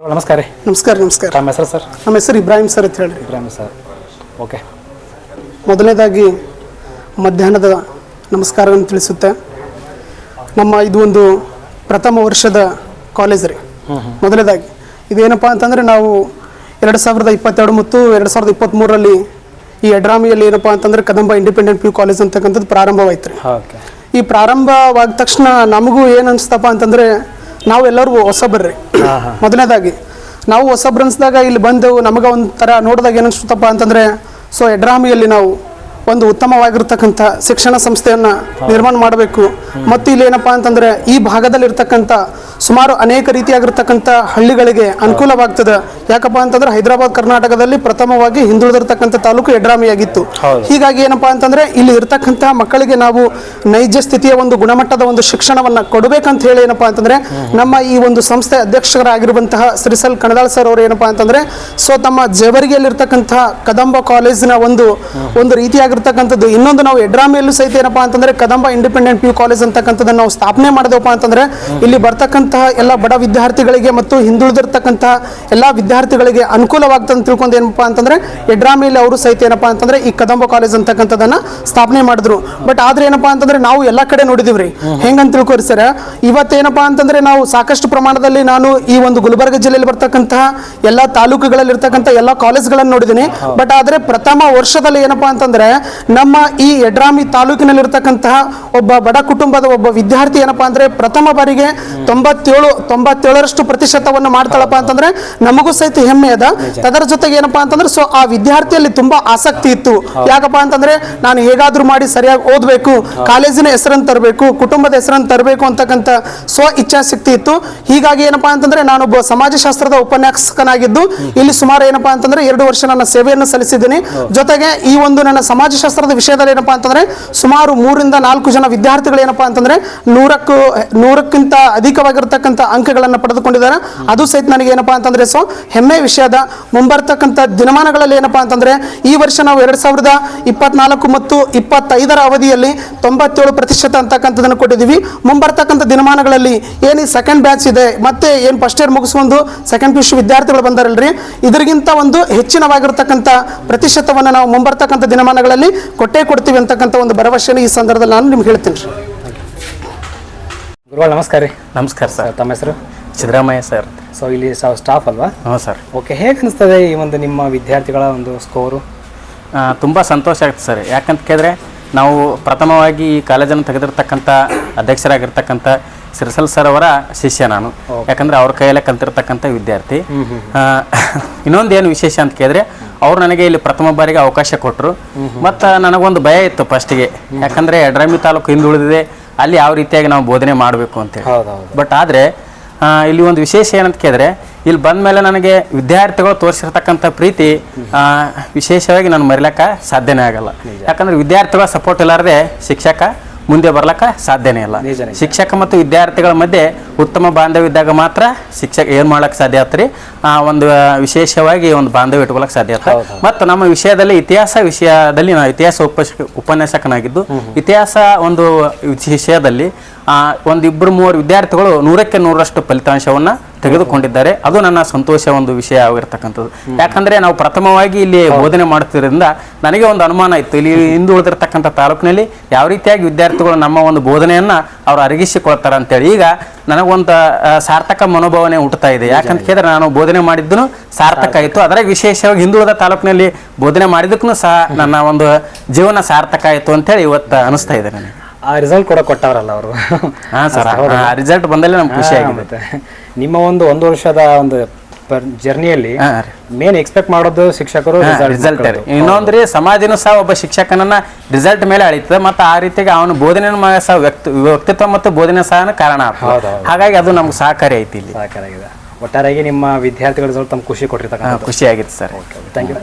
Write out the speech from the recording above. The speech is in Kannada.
ನಮಸ್ಕಾರ ರೀ. ನಮಸ್ಕಾರ ನಮಸ್ಕಾರ. ನಮ್ಮ ಹೆಸರು ಸರ್? ನಮ್ಮ ಹೆಸರು ಇಬ್ರಾಹಿಂ ಸರ್ ಅಂತ ಹೇಳಿ. ಇಬ್ರಾಹಿಂ ಸರ್. ಓಕೆ. ಮೊದಲನೇದಾಗಿ ಮಧ್ಯಾಹ್ನದ ನಮಸ್ಕಾರವನ್ನು ತಿಳಿಸುತ್ತೆ. ನಮ್ಮ ಇದು ಒಂದು ಪ್ರಥಮ ವರ್ಷದ ಕಾಲೇಜ್ ರೀ. ಮೊದಲನೇದಾಗಿ ಇದೇನಪ್ಪ ಅಂತಂದರೆ ನಾವು ಎರಡು ಸಾವಿರದ ಇಪ್ಪತ್ತೆರಡು ಮತ್ತು ಎರಡು ಸಾವಿರದ ಇಪ್ಪತ್ತ್ಮೂರರಲ್ಲಿ ಈ ಎಡ್ರಾಮಿಯಲ್ಲಿ ಏನಪ್ಪ ಅಂತಂದರೆ Kadamba independent P U college ಅಂತಕ್ಕಂಥದ್ದು ಪ್ರಾರಂಭವಾಯ್ತು ರೀ. ಓಕೆ. ಈ ಪ್ರಾರಂಭವಾದ ತಕ್ಷಣ ನಮಗೂ ಏನು ಅನಿಸ್ತಪ್ಪ ಅಂತಂದರೆ ನಾವೆಲ್ಲರೂ ಹೊಸಬರ್ರಿ ಮೊದಲನೇದಾಗಿ ನಾವು ಹೊಸಬ್ರು ಅನ್ಸ್ದಾಗ ಇಲ್ಲಿ ಬಂದು ನಮಗೆ ಒಂಥರ ನೋಡಿದಾಗ ಏನು ಅನಿಸ್ತಪ್ಪ ಅಂತಂದರೆ ಸೊ ಎಡ್ರಾಮಿಯಲ್ಲಿ ನಾವು ಒಂದು ಉತ್ತಮವಾಗಿರ್ತಕ್ಕಂಥ ಶಿಕ್ಷಣ ಸಂಸ್ಥೆಯನ್ನು ನಿರ್ಮಾಣ ಮಾಡಬೇಕು. ಮತ್ತು ಇಲ್ಲಿ ಏನಪ್ಪಾ ಅಂತಂದರೆ ಈ ಭಾಗದಲ್ಲಿರ್ತಕ್ಕಂಥ ಸುಮಾರು ಅನೇಕ ರೀತಿಯಾಗಿರ್ತಕ್ಕಂಥ ಹಳ್ಳಿಗಳಿಗೆ ಅನುಕೂಲವಾಗ್ತದೆ. ಯಾಕಪ್ಪ ಅಂತಂದ್ರೆ ಹೈದರಾಬಾದ್ ಕರ್ನಾಟಕದಲ್ಲಿ ಪ್ರಥಮವಾಗಿ ಹಿಂದುಳಿದಿರ್ತಕ್ಕಂಥ ತಾಲೂಕು ಎಡ್ರಾಮಿಯಾಗಿತ್ತು. ಹೀಗಾಗಿ ಏನಪ್ಪಾ ಅಂತಂದ್ರೆ ಇಲ್ಲಿ ಇರ್ತಕ್ಕಂಥ ಮಕ್ಕಳಿಗೆ ನಾವು ನೈಜ ಸ್ಥಿತಿಯ ಒಂದು ಗುಣಮಟ್ಟದ ಒಂದು ಶಿಕ್ಷಣವನ್ನು ಕೊಡಬೇಕಂತ ಹೇಳಿ ಏನಪ್ಪಾ ಅಂತಂದ್ರೆ ನಮ್ಮ ಈ ಒಂದು ಸಂಸ್ಥೆ ಅಧ್ಯಕ್ಷರಾಗಿರುವಂತಹ ಶ್ರೀಸಲ್ ಕಣದಾಳ್ ಸರ್ ಅವರು ಏನಪ್ಪಾ ಅಂತಂದ್ರೆ ಸೊ ತಮ್ಮ ಜೇವರಿಗೆಯಲ್ಲಿರ್ತಕ್ಕಂಥ ಕದಂಬ ಕಾಲೇಜಿನ ಒಂದು ಒಂದು ರೀತಿಯಾಗಿರ್ತಕ್ಕಂಥದ್ದು ಇನ್ನೊಂದು ನಾವು ಎಡ್ರಾಮಿಯಲ್ಲೂ ಸಹಿತ ಏನಪ್ಪ ಅಂತಂದ್ರೆ Kadamba independent P U college ಅಂತಕ್ಕಂಥದ್ದನ್ನು ನಾವು ಸ್ಥಾಪನೆ ಮಾಡಿದೆವಪ್ಪ ಅಂತಂದ್ರೆ ಇಲ್ಲಿ ಬರ್ತಕ್ಕಂತಹ ಎಲ್ಲ ಬಡ ವಿದ್ಯಾರ್ಥಿಗಳಿಗೆ ಮತ್ತು ಹಿಂದುಳಿದಿರ್ತಕ್ಕಂತಹ ಎಲ್ಲ ವಿದ್ಯಾರ್ಥಿಗಳಿಗೆ ಅನುಕೂಲವಾಗ್ತದೆ ಅಂತ ತಿಳ್ಕೊಂಡು ಏನಪ್ಪಾ ಅಂತಂದ್ರೆ ಎಡ್ರಾಮಿಯಲ್ಲಿ ಅವರು ಸಹಿತ ಏನಪ್ಪ ಅಂತಂದ್ರೆ ಈ ಕದಂಬ ಕಾಲೇಜ್ ಅಂತಕ್ಕಂಥದ್ದನ್ನು ಸ್ಥಾಪನೆ ಮಾಡಿದ್ರು. ಬಟ್ ಆದ್ರೆ ಏನಪ್ಪಾ ಅಂತಂದ್ರೆ ನಾವು ಎಲ್ಲ ಕಡೆ ನೋಡಿದಿವ್ರಿ. ಹೆಂಗಂತ ತಿಳ್ಕೊರಿ ಸರ್. ಏನಪ್ಪ ಅಂತಂದ್ರೆ ನಾವು ಸಾಕಷ್ಟು ಪ್ರಮಾಣದಲ್ಲಿ ನಾನು ಈ ಒಂದು ಗುಲ್ಬರ್ಗ ಜಿಲ್ಲೆಯಲ್ಲಿ ಬರ್ತಕ್ಕಂತಹ ಎಲ್ಲ ತಾಲೂಕುಗಳಲ್ಲಿ ಇರ್ತಕ್ಕಂಥ ಎಲ್ಲ ಕಾಲೇಜ್ಗಳನ್ನು ನೋಡಿದ್ದೀನಿ. ಬಟ್ ಆದ್ರೆ ಪ್ರಥಮ ವರ್ಷದಲ್ಲಿ ಏನಪ್ಪಾ ಅಂತಂದ್ರೆ ನಮ್ಮ ಈ ಎಡ್ರಾಮಿ ತಾಲೂಕಿನಲ್ಲಿರ್ತಕ್ಕಂತಹ ಒಬ್ಬ ಬಡ ಕುಟುಂಬದ ಒಬ್ಬ ವಿದ್ಯಾರ್ಥಿ ಏನಪ್ಪಾ ಅಂದ್ರೆ ಪ್ರಥಮ ಬಾರಿಗೆ ತೊಂಬತ್ತೇಳು ತೊಂಬತ್ತೇಳರಷ್ಟು ಪ್ರತಿಶತವನ್ನು ಮಾಡ್ತಾಳಪ್ಪ ಅಂತಂದ್ರೆ ನಮಗೂ ಸಹಿತ ಹೆಮ್ಮೆ ಅದ. ಅದರ ಜೊತೆಗೆ ಏನಪ್ಪಾ ಅಂತಂದ್ರೆ ಸೊ ಆ ವಿದ್ಯಾರ್ಥಿಯಲ್ಲಿ ತುಂಬಾ ಆಸಕ್ತಿ ಇತ್ತು. ಯಾಕಪ್ಪ ಅಂತಂದ್ರೆ ನಾನು ಹೇಗಾದ್ರೂ ಮಾಡಿ ಸರಿಯಾಗಿ ಓದ್ಬೇಕು ಕಾಲೇಜಿನ ಹೆಸರನ್ನು ತರಬೇಕು ಕುಟುಂಬದ ಹೆಸರನ್ನು ತರಬೇಕು ಅಂತಕ್ಕಂಥ ಸ್ವ ಇಚ್ಛಾಶಕ್ತಿ ಇತ್ತು. ಹೀಗಾಗಿ ಏನಪ್ಪಾ ಅಂತಂದ್ರೆ ನಾನೊಬ್ಬ ಸಮಾಜಶಾಸ್ತ್ರದ ಉಪನ್ಯಾಸಕನಾಗಿದ್ದು ಇಲ್ಲಿ ಸುಮಾರು ಏನಪ್ಪಾ ಅಂತಂದ್ರೆ ಎರಡು ವರ್ಷ ನನ್ನ ಸೇವೆಯನ್ನು ಸಲ್ಲಿಸಿದ್ದೀನಿ. ಜೊತೆಗೆ ಈ ಒಂದು ನನ್ನ ಸಮಾಜಶಾಸ್ತ್ರದ ವಿಷಯದಲ್ಲಿ ಏನಪ್ಪಾ ಅಂತಂದ್ರೆ ಸುಮಾರು ಮೂರಿಂದ ನಾಲ್ಕು ಜನ ವಿದ್ಯಾರ್ಥಿಗಳು ಏನಪ್ಪಾ ಅಂತಂದ್ರೆ ನೂರಕ್ಕೂ, ನೂರಕ್ಕಿಂತ ಅಧಿಕವಾಗಿರ್ತಕ್ಕಂಥ ಅಂಕಗಳನ್ನು ಪಡೆದುಕೊಂಡಿದ್ದಾರೆ. ಅದು ಸಹಿತ ನನಗೆ ಏನಪ್ಪಾ ಅಂತಂದ್ರೆ ಸೊ, ಹೆಮ್ಮೆ ವಿಷಯದ ಮುಂಬರ್ತಕ್ಕಂಥ ದಿನಮಾನಗಳಲ್ಲಿ ಏನಪ್ಪಾ ಅಂತಂದ್ರೆ ಈ ವರ್ಷ ನಾವು ಎರಡ್ ಸಾವಿರದ ಇಪ್ಪತ್ನಾಲ್ಕು ಮತ್ತು ಇಪ್ಪತ್ತೈದರ ಅವಧಿಯಲ್ಲಿ ತೊಂಬತ್ತೇಳು ಪ್ರತಿಶತ ಅಂತಕ್ಕಂಥದ್ದನ್ನು ಕೊಟ್ಟಿದ್ದೀವಿ. ಮುಂಬರ್ತಕ್ಕಂಥ ದಿನಮಾನಗಳಲ್ಲಿ ಏನು ಸೆಕೆಂಡ್ ಬ್ಯಾಚ್ ಇದೆ, ಮತ್ತೆ ಏನು ಫಸ್ಟ್ ಇಯರ್ ಮುಗಿಸ್ಕೊಂಡು ಸೆಕೆಂಡ್ ಪಿ ವಿದ್ಯಾರ್ಥಿಗಳು ಬಂದಾರಲ್ರಿ? ಇದರಿಗಿಂತ ಒಂದು ಹೆಚ್ಚಿನವಾಗಿರ್ತಕ್ಕಂಥ ಪ್ರತಿಶತವನ್ನು ನಾವು ಮುಂಬರ್ತಕ್ಕಂಥ ದಿನಮಾನಗಳಲ್ಲಿ ಕೊಟ್ಟೇ ಕೊಡ್ತೀವಿ ಅಂತಕ್ಕಂಥ ಒಂದು ಭರವಸೆಯನ್ನು ಈ ಸಂದರ್ಭದಲ್ಲಿ ನಾನು ನಿಮ್ಗೆ ಹೇಳ್ತೀನಿ ರೀ. ಗುರುಗಳು ನಮಸ್ಕಾರ ರೀ. ನಮಸ್ಕಾರ ಸರ್. ತಮ್ಮ ಹೆಸರು? ಸಿದ್ದರಾಮಯ್ಯ ಸರ್. ಸೊ ಇಲ್ಲಿ ಸ್ಟಾಫ್ ಅಲ್ವಾ? ಹ್ಞೂ ಸರ್. ಓಕೆ ಹೇಗೆ ಅನಿಸ್ತದೆ ಈ ಒಂದು ನಿಮ್ಮ ವಿದ್ಯಾರ್ಥಿಗಳ ಒಂದು ಸ್ಕೋರು ತುಂಬ ಸಂತೋಷ ಆಗ್ತದೆ ಸರ್. ಯಾಕಂತ ಕೇಳಿದ್ರೆ ನಾವು ಪ್ರಥಮವಾಗಿ ಈ ಕಾಲೇಜನ್ನು ತೆಗೆದಿರ್ತಕ್ಕಂಥ ಅಧ್ಯಕ್ಷರಾಗಿರ್ತಕ್ಕಂಥ ಸಿರಸಲ್ ಸರ್ ಅವರ ಶಿಷ್ಯ ನಾನು. ಯಾಕಂದ್ರೆ ಅವ್ರ ಕೈಯಲ್ಲೇ ಕಲ್ತಿರ್ತಕ್ಕಂಥ ವಿದ್ಯಾರ್ಥಿ. ಇನ್ನೊಂದು ಏನು ವಿಶೇಷ ಅಂತ ಕೇಳಿದ್ರೆ ಅವ್ರು ನನಗೆ ಇಲ್ಲಿ ಪ್ರಥಮ ಬಾರಿಗೆ ಅವಕಾಶ ಕೊಟ್ಟರು ಮತ್ತು ನನಗೊಂದು ಭಯ ಇತ್ತು ಫಸ್ಟಿಗೆ ಯಾಕಂದರೆ ಎಡ್ರಾಮಿ ತಾಲೂಕು ಹಿಂದುಳಿದಿದೆ ಅಲ್ಲಿ ಯಾವ ರೀತಿಯಾಗಿ ನಾವು ಬೋಧನೆ ಮಾಡಬೇಕು ಅಂತೇಳಿ ಹೌದು ಹೌದು ಬಟ್ ಆದರೆ ಇಲ್ಲಿ ಒಂದು ವಿಶೇಷ ಏನಂತ ಕೇಳಿದ್ರೆ ಇಲ್ಲಿ ಬಂದ ಮೇಲೆ ನನಗೆ ವಿದ್ಯಾರ್ಥಿಗಳು ತೋರಿಸಿರ್ತಕ್ಕಂಥ ಪ್ರೀತಿ ವಿಶೇಷವಾಗಿ ನಾನು ಮರಿಲಕ್ಕ ಸಾಧ್ಯನೇ ಆಗಲ್ಲ. ಯಾಕಂದ್ರೆ ವಿದ್ಯಾರ್ಥಿಗಳ ಸಪೋರ್ಟ್ ಇಲ್ಲಾರದೆ ಶಿಕ್ಷಕ ಮುಂದೆ ಬರ್ಲಕ್ಕ ಸಾಧ್ಯನೇ ಇಲ್ಲ. ಶಿಕ್ಷಕ ಮತ್ತು ವಿದ್ಯಾರ್ಥಿಗಳ ಮಧ್ಯೆ ಉತ್ತಮ ಬಾಂಧವ್ಯ ಇದ್ದಾಗ ಮಾತ್ರ ಶಿಕ್ಷಕ ಏನು ಮಾಡಕ್ ಸಾಧ್ಯ ಆತ್ರಿ? ಆ ಒಂದು ವಿಶೇಷವಾಗಿ ಒಂದು ಬಾಂಧವ್ಯ ಇಟ್ಕೊಳಕ್ ಸಾಧ್ಯ ಆತ ಮತ್ತು ನಮ್ಮ ವಿಷಯದಲ್ಲಿ ಇತಿಹಾಸ ವಿಷಯದಲ್ಲಿ ನಾವು ಇತಿಹಾಸ ಉಪ ಉಪನ್ಯಾಸಕನಾಗಿದ್ದು ಇತಿಹಾಸ ಒಂದು ವಿಷಯದಲ್ಲಿ ಆ, ಒಂದು ಇಬ್ಬರು ಮೂವರು ವಿದ್ಯಾರ್ಥಿಗಳು ನೂರಕ್ಕೆ ನೂರರಷ್ಟು ಫಲಿತಾಂಶವನ್ನ ತೆಗೆದುಕೊಂಡಿದ್ದಾರೆ. ಅದು ನನ್ನ ಸಂತೋಷ ಒಂದು ವಿಷಯ ಆಗಿರ್ತಕ್ಕಂಥದ್ದು. ಯಾಕಂದ್ರೆ ನಾವು ಪ್ರಥಮವಾಗಿ ಇಲ್ಲಿ ಬೋಧನೆ ಮಾಡುತ್ತಿರೋದ್ರಿಂದ ನನಗೆ ಒಂದು ಅನುಮಾನ ಇತ್ತು. ಇಲ್ಲಿ ಹಿಂದೆ ಉಳಿದಿರತಕ್ಕಂಥ ತಾಲೂಕಿನಲ್ಲಿ ಯಾವ ರೀತಿಯಾಗಿ ವಿದ್ಯಾರ್ಥಿಗಳು ನಮ್ಮ ಒಂದು ಬೋಧನೆಯನ್ನ ಅವ್ರು ಅರಗಿಸಿಕೊಳ್ತಾರೆ ಅಂತೇಳಿ. ಈಗ ನನಗೊಂದು ಸಾರ್ಥಕ ಮನೋಭಾವನೆ ಹುಟ್ಟುತ್ತಾ ಇದೆ. ಯಾಕಂತ ಕೇಳಿದ್ರೆ ನಾನು ಬೋಧನೆ ಮಾಡಿದ್ದು ಸಾರ್ಥಕ ಆಯಿತು ಅದರಾಗ ವಿಶೇಷವಾಗಿ ಹಿಂದುಳಿದ ತಾಲೂಕಿನಲ್ಲಿ ಬೋಧನೆ ಮಾಡಿದಕ್ಕೂ ಸಹ ನನ್ನ ಒಂದು ಜೀವನ ಸಾರ್ಥಕ ಆಯಿತು ಅಂತೇಳಿ ಇವತ್ತು ಅನಿಸ್ತಾ ಇದೆ ನನಗೆ. ಆ ರಿಸಲ್ಟ್ ಕೂಡ ಕೊಟ್ಟವರಲ್ಲ ಅವರು. ಹಾಂ ಸರ್ ರಿಸಲ್ಟ್ ಬಂದಲ್ಲೇ ನಮ್ಗೆ ಖುಷಿ ಆಗುತ್ತೆ ನಿಮ್ಮ ಒಂದು ಒಂದು ವರ್ಷದ ಒಂದು ಜರ್ನಿಯಲ್ಲಿ. ಮೇನ್ ಎಕ್ಸ್ಪೆಕ್ಟ್ ಮಾಡೋದು ಶಿಕ್ಷಕರು ರಿಸಲ್ಟ್ ಇನ್ನೊಂದ್ರಿ ಸಮಾಜನೂ ಸಹ ಒಬ್ಬ ಶಿಕ್ಷಕನನ್ನ ರಿಸಲ್ಟ್ ಮೇಲೆ ಅಳಿತದೆ ಮತ್ತೆ ಆ ರೀತಿಯಾಗಿ ಅವನು ಬೋಧನೆ ಸಹ ವ್ಯಕ್ತಿ ವ್ಯಕ್ತಿತ್ವ ಮತ್ತು ಬೋಧನೆ ಸಹ ಕಾರಣ ಆಗ್ತದೆ. ಹಾಗಾಗಿ ಅದು ನಮ್ಗೆ ಸಹಕಾರಿ ಐತಿ ಇಲ್ಲಿ. ಸಾಕಾಗಿದೆ ಒಟ್ಟಾರೆಯಾಗಿ ನಿಮ್ಮ ವಿದ್ಯಾರ್ಥಿಗಳ ತಮ್ಮ ಖುಷಿ ಕೊಟ್ಟಿರ್ತಕ್ಕಂಥ ಖುಷಿ ಆಗಿತ್ತು ಸರ್ ಥ್ಯಾಂಕ್ ಯು